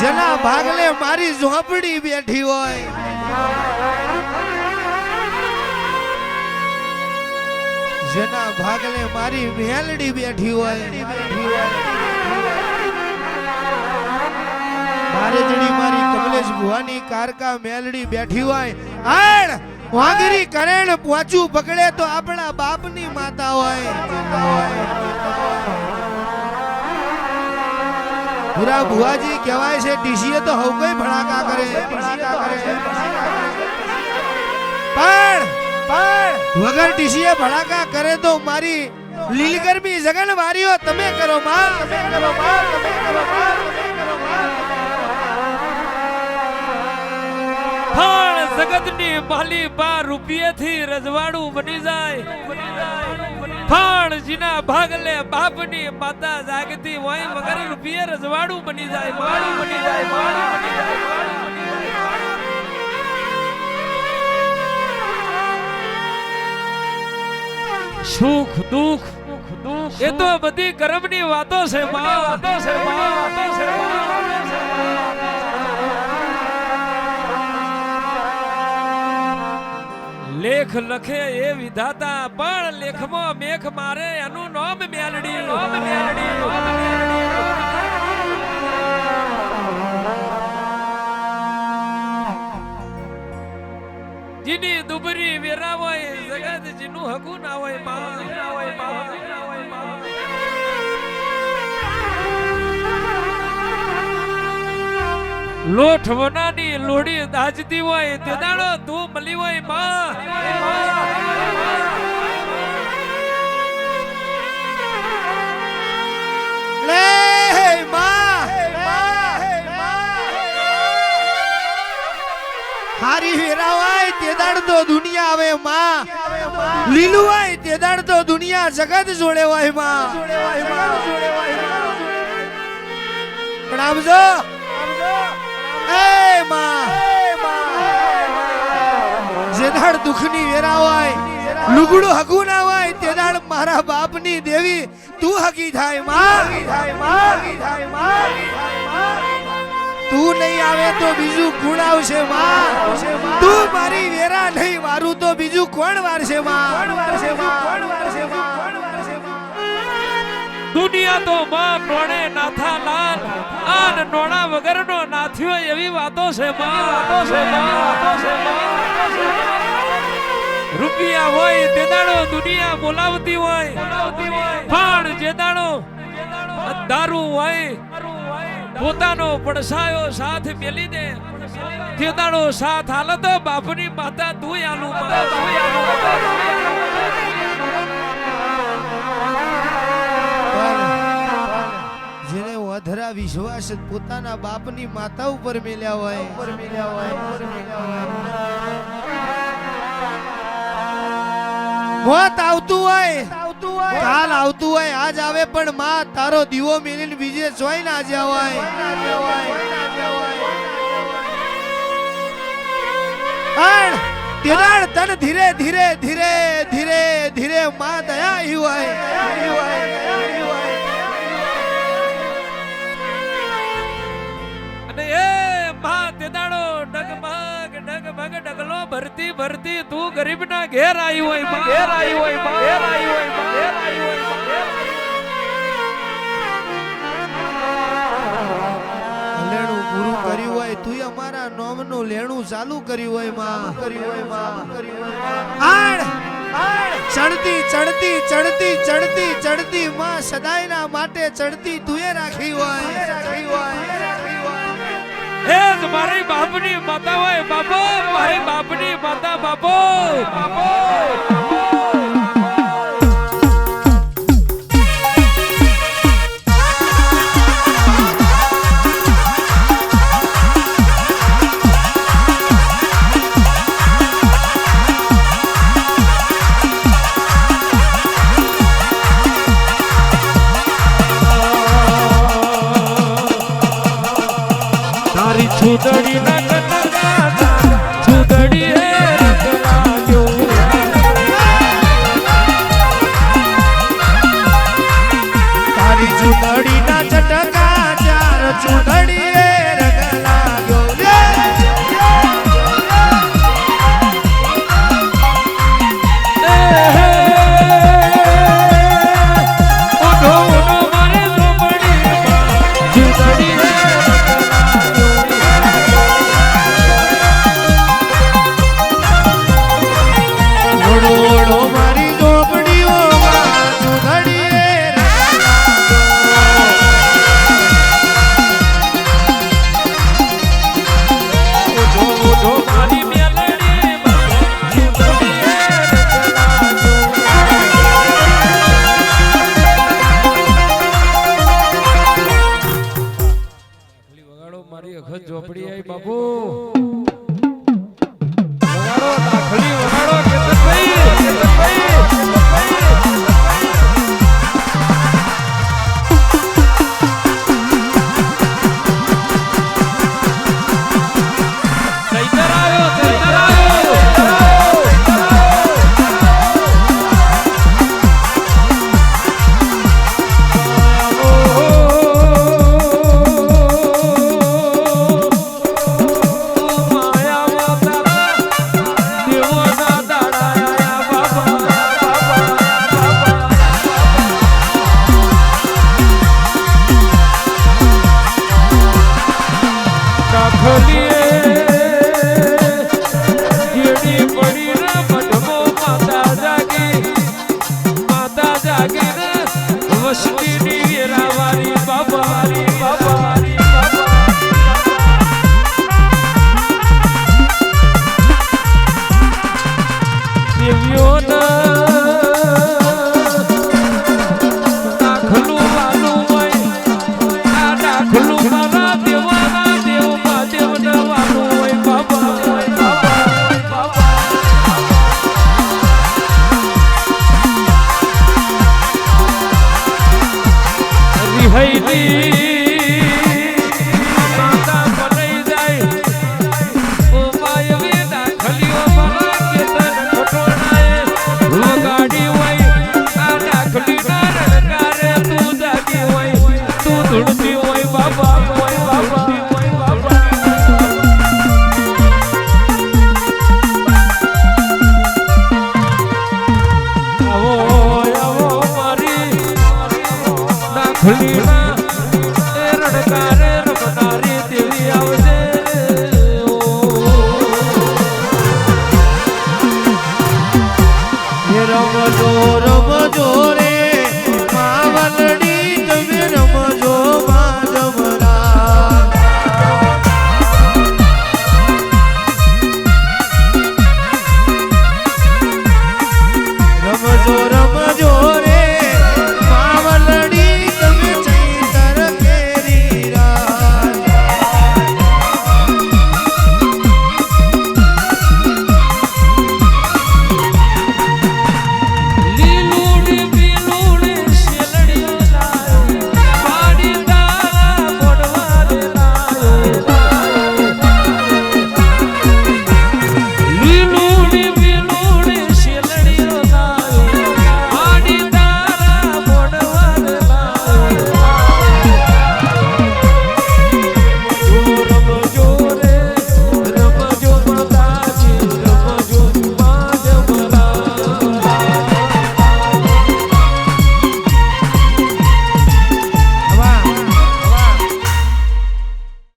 જેના ભાગલે મારી ઝોપડી બેઠી હોય. જેના ભાગલે મારી મેલડી બેઠી હોય. મારે જડી મારી કમલેશ ભુવાની કારકા મેલડી બેઠી હોય. આણ વાંગરી કરેણ પોચું પકડે તો આપણા બાપની માતા હોય. પૂરા ભુવાજી કહેવાય છે, ડીસીએ તો હવ કોઈ ભડાકા કરે. પણ પણ, વગર ડીસીએ ભડાકા કરે તો મારી લીલગરમી જગન વારીઓ તમે કરો માં તમે કરો માં તમે કરો માં જગતની માલી બા રૂપિયેથી રજવાડું બની જાય. પણ જીના ભાગલે બાપની માતા જાગતી હોય વગર રૂપિયે રજવાડું બની જાય, માળું બની જાય, માળું બની જાય. સુખ, દુઃખ, એ તો બધી કર્મની વાતો છે વાતો છે વાતો છે લેખ લખે એ વિધાતા, પણ લેખમાં મેખ મારે, એનું નામ મેલડી નામ મેલડી નામ મેલડી. જીની દુબરી વેરા હોય જગત જીનું હકુ ના હોયમાં ના હોયમાં લોઠ વનાની લોડી દાજતી હોય, તે દાડો તું મળી હોયમાં. હારી હેરાવાય તે દાડ તો દુનિયા આવે માં. લીલું હોય તે દાડ તો દુનિયા જગત જોડે હોયમાં. પણ આવજો એ માં જે દુઃખની વેરા હોય, લુગડું હગું ના હોય તેનાળ મારા બાપની દેવી. તું હકી થાય, માં. તું નહીં આવે તો બીજું કોણ આવશે, માં? તું મારી વેરા નહીં વારું તો બીજું કોણ વારશે, માં? દુનિયા તો માં નોણે નાથા લાલ, આન નોણા વગરનો નાથ્યો એવી વાતો છે માં. વાતો છે માં વાતો છે રૂપિયા હોય તે દાડો દુનિયા બોલાવતી હોય પણ જે દાડો દારૂ હોય, પોતાનો પડસાયો સાથ મેલી દે. તે દાડો સાથ હાલત બાપની માતા તું આલું માં. જેને વધરા વિશ્વાસ પોતાના બાપની માતા ઉપર મેલ્યા હોય. ઉપર મેલ્યા હોય ઉપર મેલ્યા હોય મોત આવતું હોય. કાલ આવતું હોય, આજ આવે પણ માં તારો દીવો મેલીને બીજે જોઈ ના જ્યાં હોય. પણ તિરાડ તન ધીરે ધીરે ધીરે ધીરે ધીરે માં દયા હોય. તે દાડો ડગમગ ડગમગ ડગલો ભરતી ભરતી તું ગરીબના ઘેર આવી હોય ઘેર આવી હોય ઘેર આવી હોય ઘેર આવી હોય પૂરું કર્યું હોય તું અમારા નોમનું લેણું ચાલુ કર્યું હોયમાં. કર્યું હોયમાં. કર્યું હોય આણ ચડતી ચડતી ચડતી ચડતી ચડતી માં સદાયના માટે ચડતી તુએ રાખી હોય. રાખી હોય. એ જ મારી બાપની માતા હોય બાપો મારી બાપની માતા બાપો બાપો. ઝોપડી આવી બાપુ. হইতি।